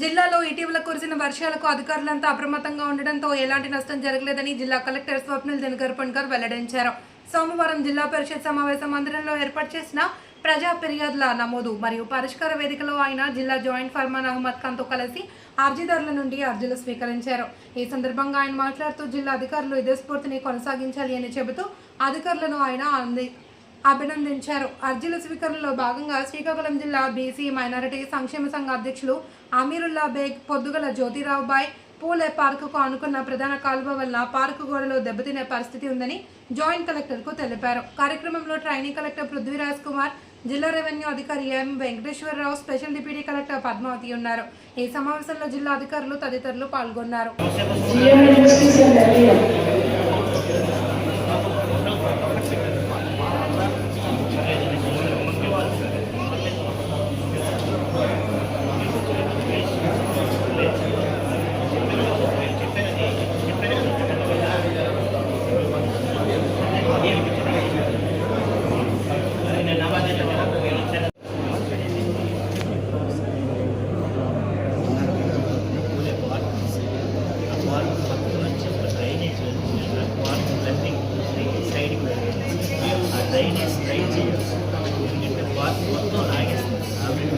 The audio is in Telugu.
జిల్లాలో ఇటీవల కురిసిన వర్షాలకు అధికారులంతా అప్రమత్తంగా ఉండడంతో ఎలాంటి నష్టం జరగలేదని జిల్లా కలెక్టర్ స్వప్నిల్ దినకర్ పణ్కర్ వెల్లడించారు. సోమవారం జిల్లా పరిషత్ సమావేశ మందిరంలో ఏర్పాటు చేసిన ప్రజా ఫిర్యాదుల నమోదు మరియు పరిష్కార వేదికలో ఆయన జిల్లా జాయింట్ ఫర్మాన్ అహ్మద్ ఖాన్తో కలిసి అర్జీదారుల నుండి అర్జీలు స్వీకరించారు. ఈ సందర్భంగా ఆయన మాట్లాడుతూ జిల్లా అధికారులు ఇదే స్ఫూర్తిని కొనసాగించాలి అని చెబుతూ అధికారులను ఆయన అంది. అభినందించారు. అర్జీల స్వీకరణలో భాగంగా శ్రీకాకుళం జిల్లా బీసీ మైనారిటీ సంక్షేమ సంఘ అధ్యక్షులు అమీరుల్లా బేగ్ పొద్దుగల జ్యోతిరావు బాయ్ పూలే పార్కుకు అనుకున్న ప్రధాన కాలువ వల్ల పార్కు గోడలో దెబ్బతినే పరిస్థితి ఉందని జాయింట్ కలెక్టర్కు తెలిపారు. కార్యక్రమంలో ట్రైనింగ్ కలెక్టర్ పృథ్వీరాజ్ కుమార్ జిల్లా రెవెన్యూ అధికారి M Venkateswararao special deputy collector Padmavathi ఉన్నారు. ఈ సమావేశంలో జిల్లా అధికారులు తదితరులు పాల్గొన్నారు. డ్రైనేజ్ డ్రైన్ చేయాలి ఎందుకంటే వాటర్ మొత్తం ఆగేస్తుంది ఆల్రెడీ